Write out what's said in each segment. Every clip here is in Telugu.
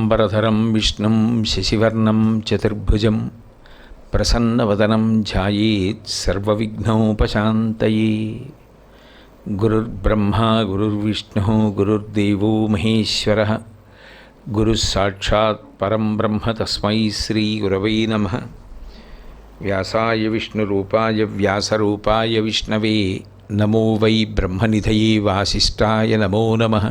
पीताम्बरधरं विष्णु शशिवर्ण, चतुर्भुज प्रसन्नवदनं ध्यायेत् सर्वविघ्नोपशान्तये गुरुर्ब्रह्मा, गुरुर्विष्णु, गुरुर्देव महेश्वर गुरुस्साक्षात्म ब्रह्म तस्म श्रीगुरव नम। व्यासाय विष्णुरूपाय व्यासूपा विष्णवे, नमो वै ब्रह्मनिधये वासिष्ठाय नमो नमः।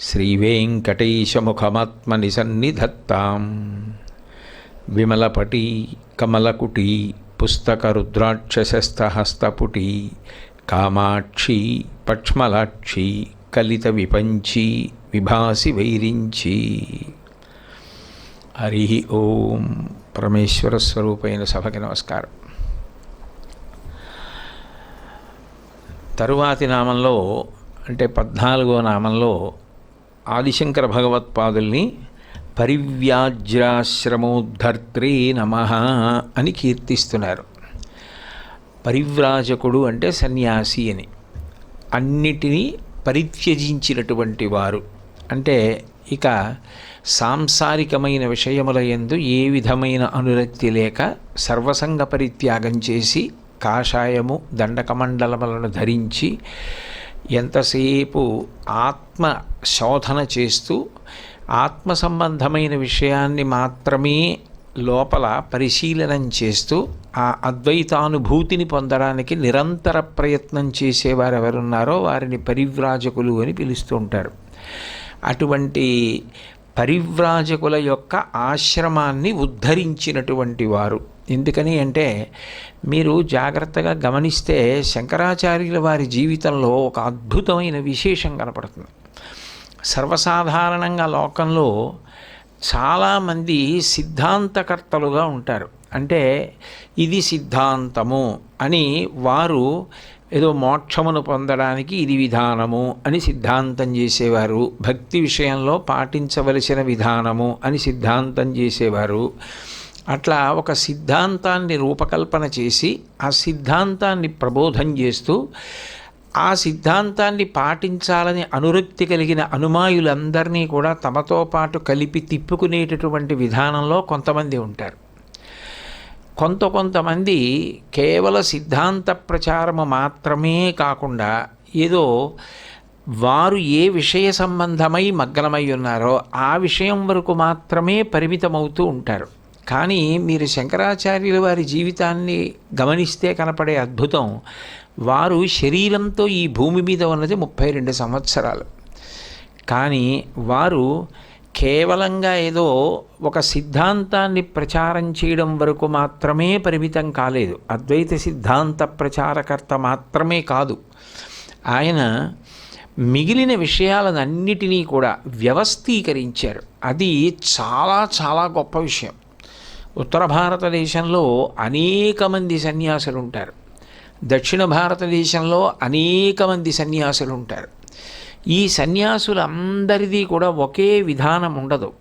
శ్రీవేంకటేశముఖమాత్మని సన్నిధత్తాం విమలపటి కమలకుటి పుస్తకరుద్రాక్షసస్తహస్తపుటి కామాక్షి పక్ష్మలాక్షి కలిత విపంచి విభాసి వైరించి హరి ఓం పరమేశ్వర స్వరూపైన సభకి నమస్కారం. తరువాతి నామంలో అంటే పద్నాలుగో నామంలో ఆదిశంకర భగవత్పాదుల్ని పరివ్యాజ్రాశ్రమోద్ధర్త్రే నమ అని కీర్తిస్తున్నారు. పరివ్రాజకుడు అంటే సన్యాసి అని. అన్నిటినీ పరిత్యజించినటువంటి వారు. అంటే ఇక సాంసారికమైన విషయముల ఎందు ఏ విధమైన అనురక్తి లేక సర్వసంగ పరిత్యాగం చేసి కాషాయము దండకమండలములను ధరించి ఎంతసేపు ఆత్మ శోధన చేస్తూ ఆత్మ సంబంధమైన విషయాన్ని మాత్రమే లోపల పరిశీలనం చేస్తూ ఆ అద్వైతానుభూతిని పొందడానికి నిరంతర ప్రయత్నం చేసేవారు ఎవరున్నారో వారిని పరివ్రాజకులు అని పిలుస్తూ ఉంటారు. అటువంటి పరివ్రాజకుల యొక్క ఆశ్రమాన్ని ఉద్ధరించినటువంటి వారు. ఎందుకని అంటే మీరు జాగ్రత్తగా గమనిస్తే శంకరాచార్యుల వారి జీవితంలో ఒక అద్భుతమైన విశేషం కనపడుతుంది. సర్వసాధారణంగా లోకంలో చాలామంది సిద్ధాంతకర్తలుగా ఉంటారు. అంటే ఇది సిద్ధాంతము అని వారు ఏదో మోక్షమును పొందడానికి ఇది విధానము అని సిద్ధాంతం చేసేవారు. భక్తి విషయంలో పాటించవలసిన విధానము అని సిద్ధాంతం చేసేవారు. అట్లా ఒక సిద్ధాంతాన్ని రూపకల్పన చేసి ఆ సిద్ధాంతాన్ని ప్రబోధం చేస్తూ ఆ సిద్ధాంతాన్ని పాటించాలని అనురక్తి కలిగిన అనుమాయులందరినీ కూడా తమతో పాటు కలిపి తిప్పుకునేటటువంటి విధానంలో కొంతమంది ఉంటారు. కొంత కొంతమంది కేవల సిద్ధాంత ప్రచారము మాత్రమే కాకుండా ఏదో వారు ఏ విషయ సంబంధమై మగ్నమై ఉన్నారో ఆ విషయం వరకు మాత్రమే పరిమితమవుతూ ఉంటారు. కానీ మీరు శంకరాచార్యుల వారి జీవితాన్ని గమనిస్తే కనపడే అద్భుతం వారు శరీరంతో ఈ భూమి మీద ఉన్నది ముప్పై రెండు సంవత్సరాలు. కానీ వారు కేవలంగా ఏదో ఒక సిద్ధాంతాన్ని ప్రచారం చేయడం వరకు మాత్రమే పరిమితం కాలేదు. అద్వైత సిద్ధాంత ప్రచారకర్త మాత్రమే కాదు. ఆయన మిగిలిన విషయాలన్నిటినీ కూడా వ్యవస్థీకరించారు. అది చాలా చాలా గొప్ప విషయం. ఉత్తర భారతదేశంలో అనేక మంది సన్యాసులు ఉంటారు దక్షిణ భారతదేశంలో అనేక మంది సన్యాసులు ఉంటారు ఈ సన్యాసులందరిది కూడా ఒకే విధానం ఉండదు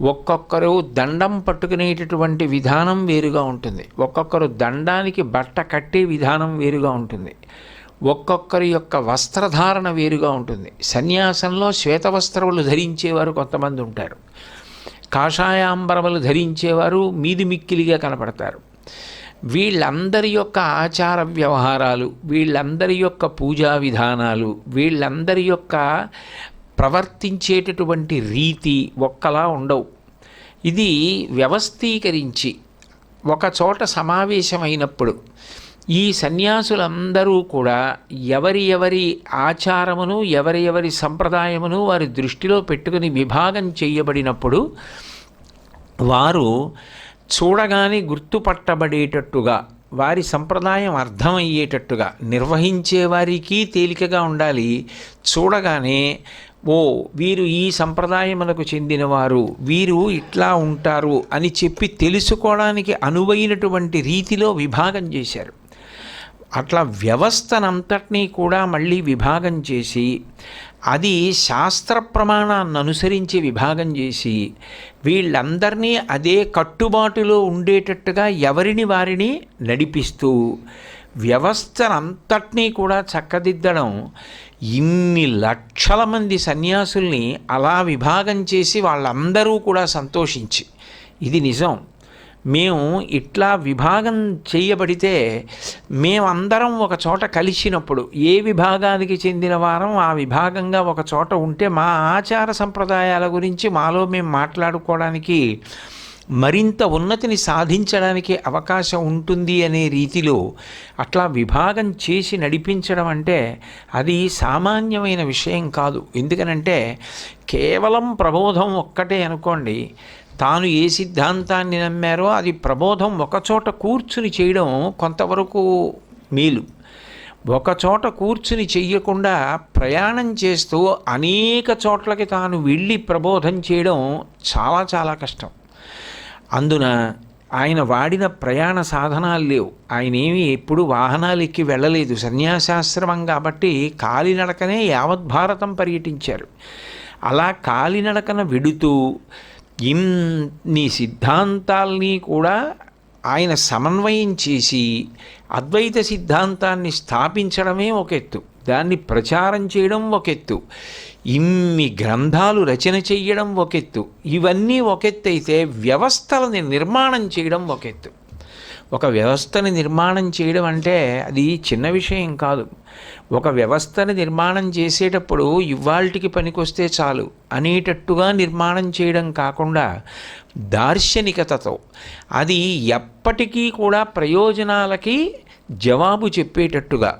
ఒక్కొక్కరు దండం పట్టుకునేటటువంటి విధానం వేరుగా ఉంటుంది. ఒక్కొక్కరు దండానికి బట్ట కట్టే విధానం వేరుగా ఉంటుంది. ఒక్కొక్కరి యొక్క వస్త్రధారణ వేరుగా ఉంటుంది. సన్యాసంలో శ్వేతవస్త్రములు ధరించేవారు కొంతమంది ఉంటారు. కాషాయాంబరములు ధరించేవారు మీది మిక్కిలిగా కనపడతారు. వీళ్ళందరి యొక్క ఆచార వ్యవహారాలు వీళ్ళందరి యొక్క పూజా విధానాలు వీళ్ళందరి యొక్క ప్రవర్తించేటటువంటి రీతి ఒక్కలా ఉండవు. ఇది వ్యవస్థీకరించి ఒక చోట సమావేశమైనప్పుడు ఈ సన్యాసులందరూ కూడా ఎవరి ఎవరి ఆచారమును ఎవరి ఎవరి సంప్రదాయమును వారి దృష్టిలో పెట్టుకుని విభాగం చేయబడినప్పుడు వారు చూడగానే గుర్తుపట్టబడేటట్టుగా వారి సంప్రదాయం అర్థమయ్యేటట్టుగా నిర్వహించే వారికి తేలికగా ఉండాలి. చూడగానే ఓ వీరు ఈ సంప్రదాయములకు చెందినవారు వీరు ఇట్లా ఉంటారు అని చెప్పి తెలుసుకోవడానికి అనువైనటువంటి రీతిలో విభాగం చేశారు. అట్లా వ్యవస్థనంతటినీ కూడా మళ్ళీ విభాగం చేసి అది శాస్త్ర ప్రమాణాన్ని అనుసరించి విభాగం చేసి వీళ్ళందరినీ అదే కట్టుబాటులో ఉండేటట్టుగా ఎవరిని వారిని నడిపిస్తూ వ్యవస్థనంతటినీ కూడా చక్కదిద్దడం ఇన్ని లక్షల మంది సన్యాసుల్ని అలా విభాగం చేసి వాళ్ళందరూ కూడా సంతోషించి. ఇది నిజం. మేము ఇట్లా విభాగం చేయబడితే మేమందరం ఒక చోట కలిసినప్పుడు ఏ విభాగానికి చెందిన వారం ఆ విభాగంగా ఒక చోట ఉంటే మా ఆచార సంప్రదాయాల గురించి మాలో మేము మాట్లాడుకోవడానికి మరింత ఉన్నతిని సాధించడానికి అవకాశం ఉంటుంది అనే రీతిలో అట్లా విభాగం చేసి నడిపించడం అంటే అది సామాన్యమైన విషయం కాదు. ఎందుకనంటే కేవలం ప్రబోధం ఒక్కటే అనుకోండి. తాను ఏ సిద్ధాంతాన్ని నమ్మారో అది ప్రబోధం ఒకచోట కూర్చుని చేయడం కొంతవరకు మేలు. ఒకచోట కూర్చుని చెయ్యకుండా ప్రయాణం చేస్తూ అనేక చోట్లకి తాను వెళ్ళి ప్రబోధం చేయడం చాలా చాలా కష్టం. అందున ఆయన వాడిన ప్రయాణ సాధనాలు లేవు. ఆయన ఏమి ఎప్పుడు వాహనాలు ఎక్కి వెళ్ళలేదు. సన్యాసాశ్రమం కాబట్టి కాలినడకనే యావత్ భారతం పర్యటించారు. అలా కాలినడకన విడుతూ ఇన్ని సిద్ధాంతాల్ని కూడా ఆయన సమన్వయం చేసి అద్వైత సిద్ధాంతాన్ని స్థాపించడమే ఒక ఎత్తు. దాన్ని ప్రచారం చేయడం ఒక ఎత్తు. ఇన్ని గ్రంథాలు రచన చెయ్యడం ఒక ఎత్తు. ఇవన్నీ ఒక ఎత్తు అయితే వ్యవస్థలని నిర్మాణం చేయడం ఒక ఎత్తు. ఒక వ్యవస్థని నిర్మాణం చేయడం అంటే అది చిన్న విషయం కాదు. ఒక వ్యవస్థని నిర్మాణం చేసేటప్పుడు ఇవాల్టికి పనికొస్తే చాలు అనేటట్టుగా నిర్మాణం చేయడం కాకుండా దార్శనికతతో అది ఎప్పటికీ కూడా ప్రయోజనాలకి జవాబు చెప్పేటట్టుగా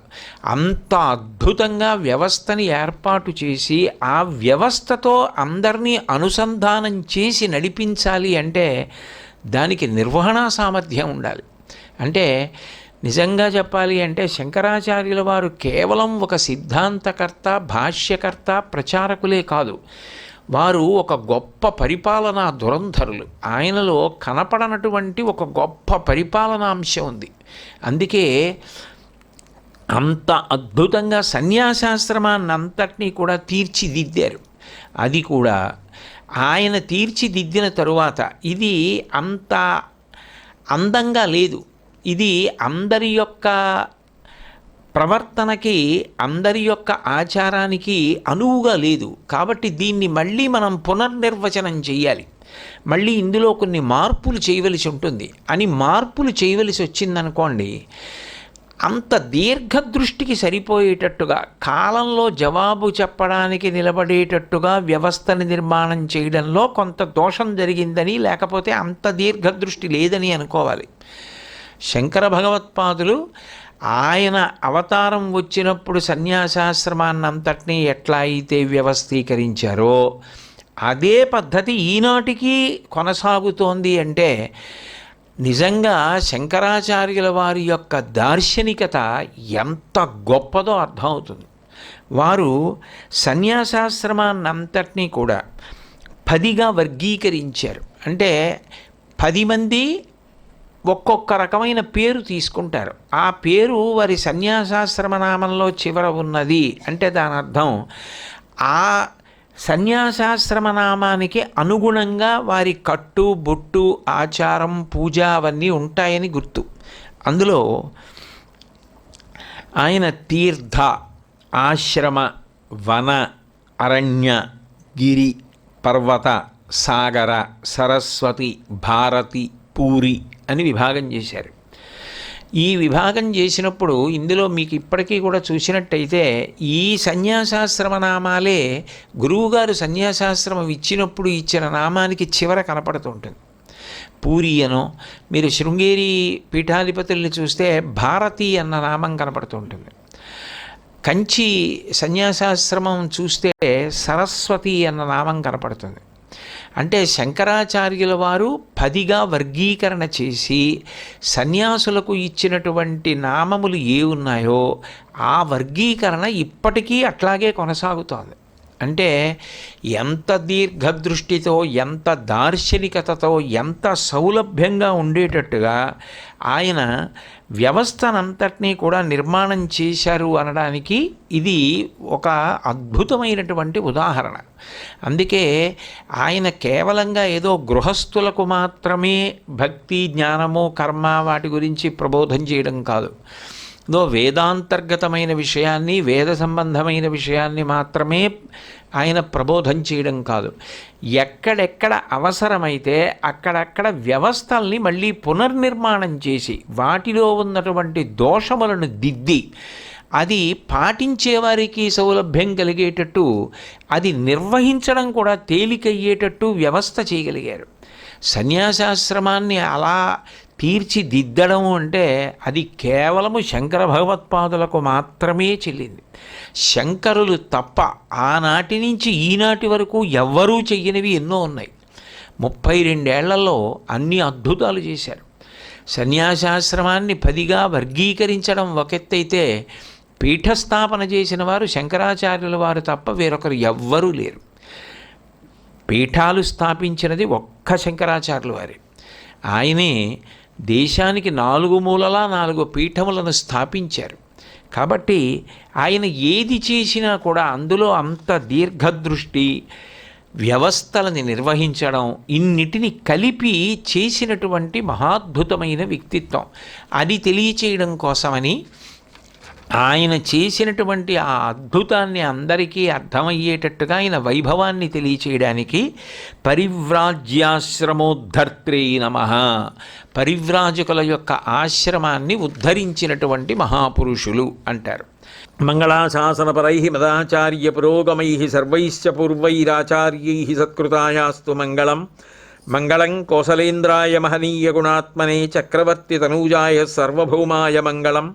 అంత అద్భుతంగా వ్యవస్థని ఏర్పాటు చేసి ఆ వ్యవస్థతో అందరినీ అనుసంధానం చేసి నడిపించాలి అంటే దానికి నిర్వహణా సామర్థ్యం ఉండాలి. అంటే నిజంగా చెప్పాలి అంటే శంకరాచార్యుల వారు కేవలం ఒక సిద్ధాంతకర్త భాష్యకర్త ప్రచారకులే కాదు. వారు ఒక గొప్ప పరిపాలనా దురంధరులు. ఆయనలో కనపడనటువంటి ఒక గొప్ప పరిపాలనా అంశం ఉంది. అందుకే అంత అద్భుతంగా సన్యాసాశ్రమాన్ని అంతటినీ కూడా తీర్చిదిద్దారు. అది కూడా ఆయన తీర్చిదిద్దిన తరువాత. ఇది అంత అందంగా లేదు. ఇది అందరి యొక్క ప్రవర్తనకి అందరి యొక్క ఆచారానికి అనువుగా లేదు. కాబట్టి దీన్ని మళ్ళీ మనం పునర్నిర్వచనం చేయాలి మళ్ళీ ఇందులో కొన్ని మార్పులు చేయవలసి ఉంటుంది. అని మార్పులు చేయవలసి వచ్చిందనుకోండి అంత దీర్ఘ దృష్టికి సరిపోయేటట్టుగా కాలంలో జవాబు చెప్పడానికి నిలబడేటట్టుగా వ్యవస్థని నిర్మాణం చేయడంలో కొంత దోషం జరిగిందని లేకపోతే అంత దీర్ఘ దృష్టి లేదని అనుకోవాలి. శంకర భగవత్పాదులు ఆయన అవతారం వచ్చినప్పుడు సన్యాసాశ్రమాన్నంతటినీ ఎట్లా అయితే వ్యవస్థీకరించారో అదే పద్ధతి ఈనాటికి కొనసాగుతోంది అంటే నిజంగా శంకరాచార్యుల వారి యొక్క దార్శనికత ఎంత గొప్పదో అర్థమవుతుంది. వారు సన్యాసాశ్రమాన్నంతటినీ కూడా పదిగా వర్గీకరించారు. అంటే పది మంది ఒక్కొక్క రకమైన పేరు తీసుకుంటారు. ఆ పేరు వారి సన్యాసాశ్రమ నామంలో చివర ఉన్నది అంటే దాని అర్థం ఆ సన్యాసాశ్రమ నామానికి అనుగుణంగా వారి కట్టు బొట్టు ఆచారం పూజ అవన్నీ ఉంటాయని గుర్తు. అందులో ఆయన తీర్థ ఆశ్రమ వన అరణ్య గిరి పర్వత సాగర సరస్వతి భారతి పూరి అని విభాగం చేశారు. ఈ విభాగం చేసినప్పుడు ఇందులో మీకు ఇప్పటికీ కూడా చూసినట్టయితే ఈ సన్యాసాశ్రమ నామాలే గురువుగారు సన్యాసాశ్రమం ఇచ్చినప్పుడు ఇచ్చిన నామానికి చివర కనపడుతుంటుంది పూరి అనో మీరు శృంగేరి పీఠాధిపతుల్ని చూస్తే భారతి అన్న నామం కనపడుతుంటుంది కంచి సన్యాసాశ్రమం చూస్తే సరస్వతి అన్న నామం కనపడుతుంది. అంటే శంకరాచార్యుల వారు పదిగా వర్గీకరణ చేసి సన్యాసులకు ఇచ్చినటువంటి నామములు ఏ ఉన్నాయో ఆ వర్గీకరణ ఇప్పటికీ అట్లాగే కొనసాగుతోంది. అంటే ఎంత దీర్ఘదృష్టితో ఎంత దార్శనికతతో ఎంత సౌలభ్యంగా ఉండేటట్టుగా ఆయన వ్యవస్థనంతటినీ కూడా నిర్మాణం చేశారు అనడానికి ఇది ఒక అద్భుతమైనటువంటి ఉదాహరణ. అందుకే ఆయన కేవలంగా ఏదో గృహస్థులకు మాత్రమే భక్తి జ్ఞానము కర్మ వాటి గురించి ప్రబోధం చేయడం కాదు. దో వేదాంతర్గతమైన విషయాన్ని వేద సంబంధమైన విషయాన్ని మాత్రమే ఆయన ప్రబోధం చేయడం కాదు. ఎక్కడెక్కడ అవసరమైతే అక్కడక్కడ వ్యవస్థల్ని మళ్ళీ పునర్నిర్మాణం చేసి వాటిలో ఉన్నటువంటి దోషములను దిద్ది అది పాటించేవారికి సౌలభ్యం కలిగేటట్టు అది నిర్వహించడం కూడా తేలికయ్యేటట్టు వ్యవస్థ చేయగలిగారు. సన్యాసాశ్రమాన్ని అలా తీర్చిదిద్దడం అంటే అది కేవలము శంకర భగవత్పాదులకు మాత్రమే చెల్లింది. శంకరులు తప్ప ఆనాటి నుంచి ఈనాటి వరకు ఎవ్వరూ చెయ్యనివి ఎన్నో ఉన్నాయి. ముప్పై రెండేళ్ళలో అన్ని అద్భుతాలు చేశారు. సన్యాసాశ్రమాన్ని పదిగా వర్గీకరించడం ఒకెత్తైతే పీఠస్థాపన చేసిన వారు శంకరాచార్యుల వారు తప్ప వేరొకరు ఎవ్వరూ లేరు. పీఠాలు స్థాపించినది ఒక్క శంకరాచార్యుల వారే. ఆయనే దేశానికి నాలుగు మూలలా నాలుగు పీఠములను స్థాపించారు. కాబట్టి ఆయన ఏది చేసినా కూడా అందులో అంత దీర్ఘదృష్టి వ్యవస్థలని నిర్వహించడం ఇన్నిటిని కలిపి చేసినటువంటి మహాద్భుతమైన వ్యక్తిత్వం. అది తెలియచేయడం కోసమని ఆయన చేసినటువంటి ఆ అద్భుతాన్ని అందరికీ అర్థమయ్యేటట్టుగా ఆయన వైభవాన్ని తెలియచేయడానికి పరివ్రాజ్యాశ్రమోద్ధర్త్రే నమ. పరివ్రాజకుల యొక్క ఆశ్రమాన్ని ఉద్ధరించినటువంటి మహాపురుషులు అంటారు. మంగళాశాసనపరై మదాచార్య పురోగమై సర్వైశ్చ పూర్వైరాచార్యై సత్కృతాయాస్తు మంగళం. మంగళం కోసలేంద్రాయ మహనీయ గుణాత్మనే చక్రవర్తి తనూజాయ సర్వభౌమాయ మంగళం.